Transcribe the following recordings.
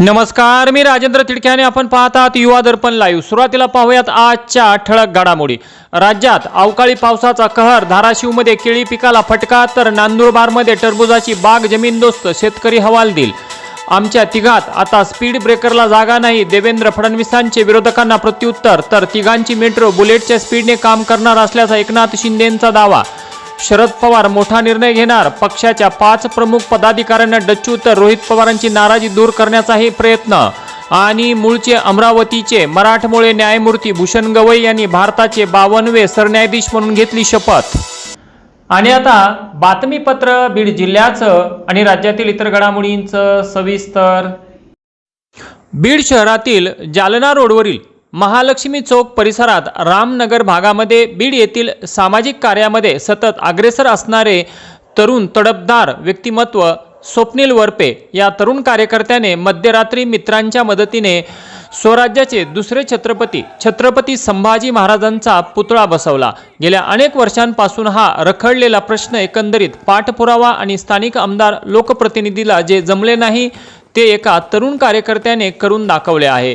नमस्कार मी राजेंद्र तिडक्याने आपण पाहत आहात युवा दर्पण लाईव्ह सुरुवातीला पाहूयात आजच्या ठळक घडामोडी. राज्यात अवकाळी पावसाचा कहर धाराशिवमध्ये केळी पिकाला फटका तर नांदुरबारमध्ये टरबुजाची बाग जमीनदोस्त शेतकरी हवालदिल आमच्या तिघात आता स्पीड ब्रेकरला जागा नाही देवेंद्र फडणवीसांचे विरोधकांना प्रत्युत्तर तर तिघांची मेट्रो बुलेटच्या स्पीडने काम करणार असल्याचा एकनाथ शिंदेंचा दावा. शरद पवार मोठा निर्णय घेणार. पक्षाच्या पाच प्रमुख पदाधिकाऱ्यांना डच्चू तर रोहित पवारांची नाराजी दूर करण्याचाही प्रयत्न. आणि मूळचे अमरावतीचे मराठमोळे न्यायमूर्ती भूषण गवई यांनी भारताचे बावनवे सरन्यायाधीश म्हणून घेतली शपथ. आणि आता बातमीपत्र बीड जिल्ह्याचं आणि राज्यातील इतर घडामोडींचं सविस्तर. बीड शहरातील जालना रोडवरील महालक्ष्मी चौक परिसरात रामनगर भागामध्ये बीड येथील सामाजिक कार्यामध्ये सतत अग्रेसर असणारे तरुण तडपदार व्यक्तिमत्व स्वप्नील वरपे या तरुण कार्यकर्त्याने मध्यरात्री मित्रांच्या मदतीने स्वराज्याचे दुसरे छत्रपती छत्रपती संभाजी महाराजांचा पुतळा बसवला. गेल्या अनेक वर्षांपासून हा रखडलेला प्रश्न एकंदरीत पाठपुरावा आणि स्थानिक आमदार लोकप्रतिनिधीला जे जमले नाही ते एका तरुण कार्यकर्त्याने करून दाखवले आहे.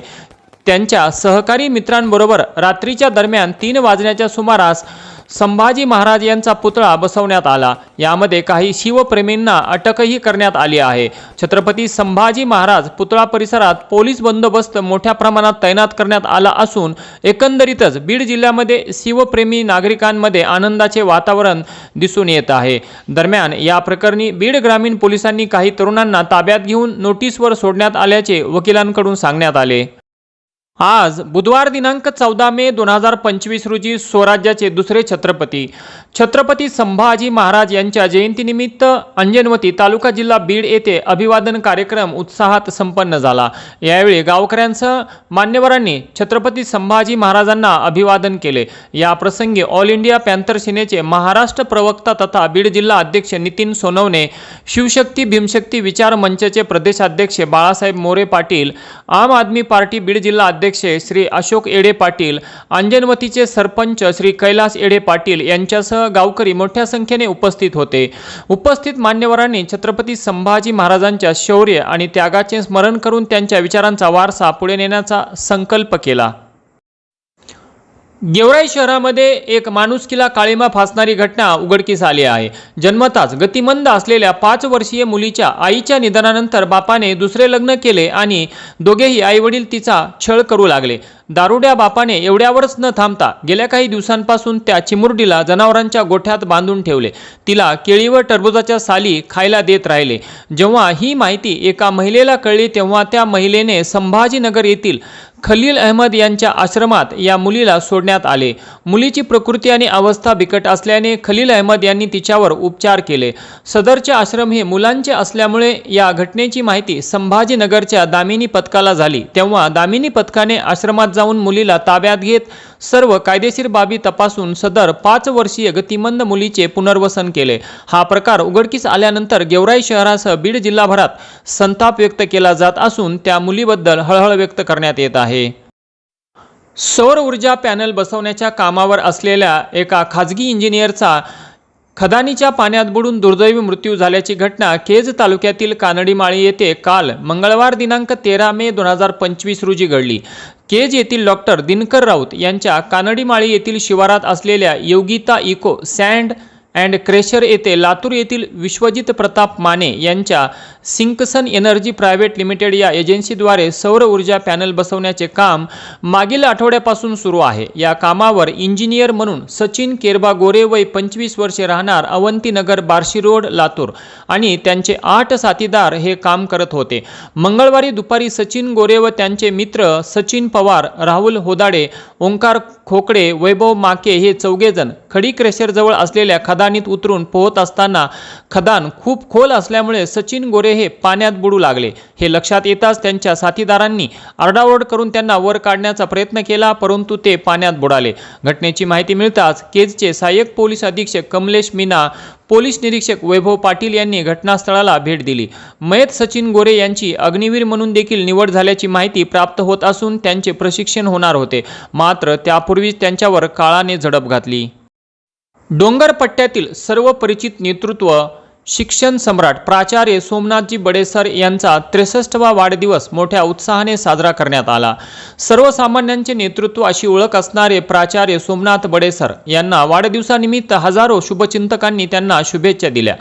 त्यांच्या सहकारी मित्रांबरोबर रात्रीच्या दरम्यान तीन वाजण्याच्या सुमारास संभाजी महाराज यांचा पुतळा बसवण्यात आला. यामध्ये काही शिवप्रेमींना अटकही करण्यात आली आहे. छत्रपती संभाजी महाराज पुतळा परिसरात पोलीस बंदोबस्त मोठ्या प्रमाणात तैनात करण्यात आला असून एकंदरीतच बीड जिल्ह्यामध्ये शिवप्रेमी नागरिकांमध्ये आनंदाचे वातावरण दिसून येत आहे. दरम्यान या प्रकरणी बीड ग्रामीण पोलिसांनी काही तरुणांना ताब्यात घेऊन नोटीसवर सोडण्यात आल्याचे वकिलांकडून सांगण्यात आले. आज बुधवार दिनांक चौदा मे दोन हजार पंचवीस रोजी स्वराज्याचे दुसरे छत्रपती. छत्रपती संभाजी महाराज यांच्या जयंतीनिमित्त अंजनवती तालुका जिल्हा बीड येथे अभिवादन कार्यक्रम उत्साहात संपन्न झाला. यावेळी गावकऱ्यांसह मान्यवरांनी छत्रपती संभाजी महाराजांना अभिवादन केले. या प्रसंगी ऑल इंडिया पॅन्थर सेनेचे महाराष्ट्र प्रवक्ता तथा बीड जिल्हा अध्यक्ष नितीन सोनवणे शिवशक्ती भीमशक्ती विचार मंचचे प्रदेशाध्यक्ष बाळासाहेब मोरे पाटील आम आदमी पार्टी बीड जिल्हा अध्यक्ष श्री अशोक येडे पाटील अंजनवतीचे सरपंच श्री कैलास येडे पाटील यांच्यासह गावकरी मोठ्या संख्येने उपस्थित होते. उपस्थित मान्यवरांनी छत्रपती संभाजी महाराजांच्या शौर्य आणि त्यागाचे स्मरण करून त्यांच्या विचारांचा वारसा पुढे नेण्याचा संकल्प केला. गेवराई शहरामध्ये एक माणुसकीला काळीमा फासणारी घटना उघडकीस आली आहे. जन्मताच गतिमंद असलेल्या पाच वर्षीय मुलीच्या आईच्या निधनानंतर बापाने दुसरे लग्न केले आणि दोघेही आईवडील तिचा छळ करू लागले. दारुड्या बापाने एवढ्यावरच न थांबता गेल्या काही दिवसांपासून त्या चिमुरडीला जनावरांच्या गोठ्यात बांधून ठेवले. तिला केळी व टरबुजाच्या साली खायला देत राहिले. जेव्हा ही माहिती एका महिलेला कळली तेव्हा त्या महिलेने संभाजीनगर येथील खलील अहमद यांच्या आश्रमात या मुलीला सोडण्यात आले. मुलीची प्रकृती आणि अवस्था बिकट असल्याने खलील अहमद यांनी तिच्यावर उपचार केले. सदरचे आश्रम हे मुलांचे असल्यामुळे या घटनेची माहिती संभाजीनगरच्या दामिनी पथकाला झाली. तेव्हा दामिनी पथकाने आश्रमात जाऊन मुलीला ताब्यात घेत सर्व कायदेशीर बाबी तपासून सदर पाच वर्षीय गतिमंद मुलीचे पुनर्वसन केले. हा प्रकार उघडकीस आल्यानंतर गेवराई शहरासह बीड जिल्हाभरात संताप व्यक्त केला जात असून त्या मुलीबद्दल हळहळ व्यक्त करण्यात येत आहे. सौर ऊर्जा पॅनल बसवण्याच्या कामावर असलेल्या एका खाजगी इंजिनियरचा खदानीच्या पाण्यात बुडून दुर्दैवी मृत्यू झाल्याची घटना केज तालुक्यातील कानडीमाळी येथे काल मंगळवार दिनांक तेरा मे दोन हजार पंचवीस रोजी घडली. केज येथील डॉक्टर दिनकर राऊत यांच्या कानडीमाळी येथील शिवारात असलेल्या Yogita eco sand and crusher येथे लातूर येथील विश्वजित प्रताप माने यांच्या सिंकसन एनर्जी प्रायव्हेट लिमिटेड या एजन्सीद्वारे सौर ऊर्जा पॅनल बसवण्याचे काम मागील आठवड्यापासून सुरू आहे. या कामावर इंजिनियर म्हणून सचिन केरबा गोरे वय पंचवीस वर्षे राहणार अवंतीनगर बार्शी रोड लातूर आणि त्यांचे आठ साथीदार हे काम करत होते. मंगळवारी दुपारी सचिन गोरे व त्यांचे मित्र सचिन पवार राहुल होदाडे ओंकार खोकडे वैभव माके हे चौघेजण खडी क्रेशरजवळ असलेल्या खदा खदानीत उतरून पोहत असताना खदान खूप खोल असल्यामुळे सचिन गोरे हे पाण्यात बुडू लागले. हे लक्षात येताच त्यांच्या साथीदारांनी आरडाओरड करून त्यांना वर काढण्याचा प्रयत्न केला परंतु ते पाण्यात बुडाले. घटनेची माहिती मिळताच केजचे सहाय्यक पोलीस अधीक्षक कमलेश मीना पोलीस निरीक्षक वैभव पाटील यांनी घटनास्थळाला भेट दिली. मयत सचिन गोरे यांची अग्निवीर म्हणून देखील निवड झाल्याची माहिती प्राप्त होत असून त्यांचे प्रशिक्षण होणार होते. मात्र त्यापूर्वीच त्यांच्यावर काळाने झडप घातली. डोंगर पट्ट्यातील सर्व परिचित नेतृत्व शिक्षण सम्राट प्राचार्य सोमनाथजी बडेसर यांचा त्रेसष्टवा वाढदिवस मोठ्या उत्साहाने साजरा करण्यात आला. सर्वसामान्यांचे नेतृत्व अशी ओळख असणारे प्राचार्य सोमनाथ बडेसर यांना वाढदिवसानिमित्त हजारो शुभचिंतकांनी त्यांना शुभेच्छा दिल्या.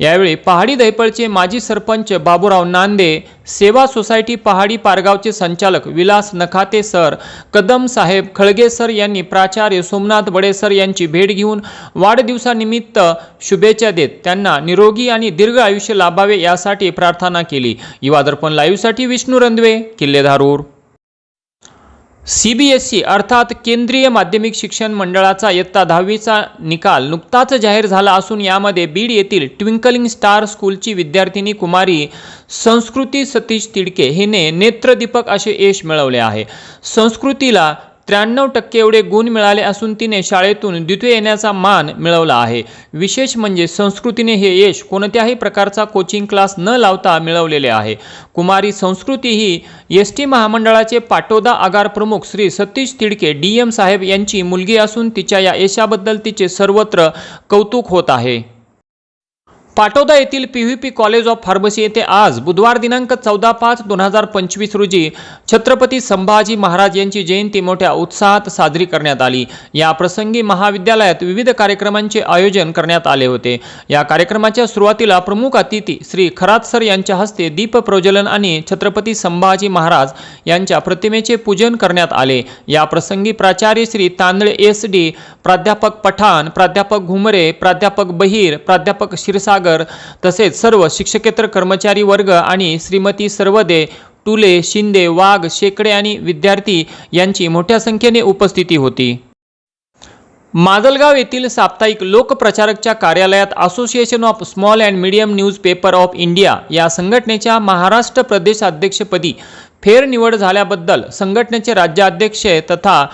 यावेळी पहाडी दैपळचे माजी सरपंच बाबूराव नांदे सेवा सोसायटी पहाडी पारगावचे संचालक विलास नखाते सर कदम साहेब खळगे सर यांनी प्राचार्य सोमनाथ बडेसर यांची भेट घेऊन वाढदिवसानिमित्त शुभेच्छा देत त्यांना निरोगी आणि दीर्घ आयुष्य लाभावे यासाठी प्रार्थना केली. युवा दर्पण लाईव्हसाठी Vishnu Randhave Kille Dharur. C B S E अर्थात केंद्रीय माध्यमिक शिक्षण मंडळाचा इयत्ता दहावीचा निकाल नुकताच जाहीर झाला असून यामध्ये बीड येथील ट्विंकलिंग स्टार स्कूलची विद्यार्थिनी कुमारी संस्कृती सतीश तिडके हिने नेत्रदीपक असे यश मिळवले आहे. संस्कृतीला त्र्याण्णव टक्के एवढे गुण मिळाले असून तिने शाळेतून द्वितीय येण्याचा मान मिळवला आहे. विशेष म्हणजे संस्कृतीने हे यश कोणत्याही प्रकारचा कोचिंग क्लास न लावता मिळवलेले आहे. कुमारी संस्कृती ही एस टी महामंडळाचे पाटोदा आगार प्रमुख श्री सतीश तिडके डी एम साहेब यांची मुलगी असून तिच्या या यशाबद्दल तिचे सर्वत्र कौतुक होत आहे. पाटोदा येथील P V P college of pharmacy येथे आज बुधवार दिनांक चौदा पाच दोन हजार पंचवीस रोजी छत्रपती संभाजी महाराज यांची जयंती मोठ्या उत्साहात साजरी करण्यात आली. या प्रसंगी महाविद्यालयात विविध कार्यक्रमांचे आयोजन करण्यात आले होते. या कार्यक्रमाच्या सुरुवातीला प्रमुख अतिथी श्री खरात सर यांच्या हस्ते दीप प्रज्वलन आणि छत्रपती संभाजी महाराज यांच्या प्रतिमेचे पूजन करण्यात आले. या प्रसंगी प्राचार्य श्री तांदळे एस डी प्राध्यापक पठाण प्राध्यापक घुमरे प्राध्यापक बहीर प्राध्यापक क्षीरसागर तसेच सर्व शिक्षकेतर कर्मचारी वर्ग आणि श्रीमती सर्वदे टुले शिंदे वाघ शेकडे आणि विद्यार्थी यांची मोठ्या संख्येने उपस्थिती होती. माजलगाव येथील साप्ताहिक लोकप्रचारकच्या कार्यालयात association of small and medium news paper of India या संघटनेच्या महाराष्ट्र प्रदेश अध्यक्षपदी फेरनिवड झाल्याबद्दल संघटनेचे राज्याध्यक्ष तथा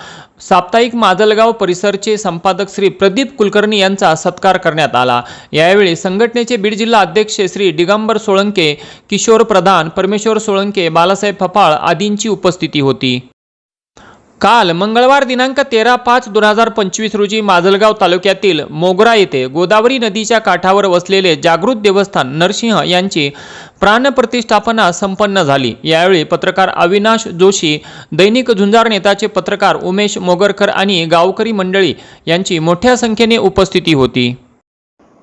साप्ताहिक माजलगाव परिसरचे संपादक श्री प्रदीप कुलकर्णी यांचा सत्कार करण्यात आला. यावेळी संघटनेचे बीड जिल्हा अध्यक्ष श्री दिगंबर सोळंके किशोर प्रधान परमेश्वर सोळंके बालासाहेब फपाळ आदींची उपस्थिती होती. काल मंगळवार दिनांक तेरा पाच दोन हजार पंचवीस रोजी माजलगाव तालुक्यातील मोगरा येथे गोदावरी नदीच्या काठावर वसलेले जागृत देवस्थान नरसिंह यांची प्राणप्रतिष्ठापना संपन्न झाली. यावेळी पत्रकार अविनाश जोशी दैनिक झुंजार नेताचे पत्रकार उमेश मोगरकर आणि गावकरी मंडळी यांची मोठ्या संख्येने उपस्थिती होती.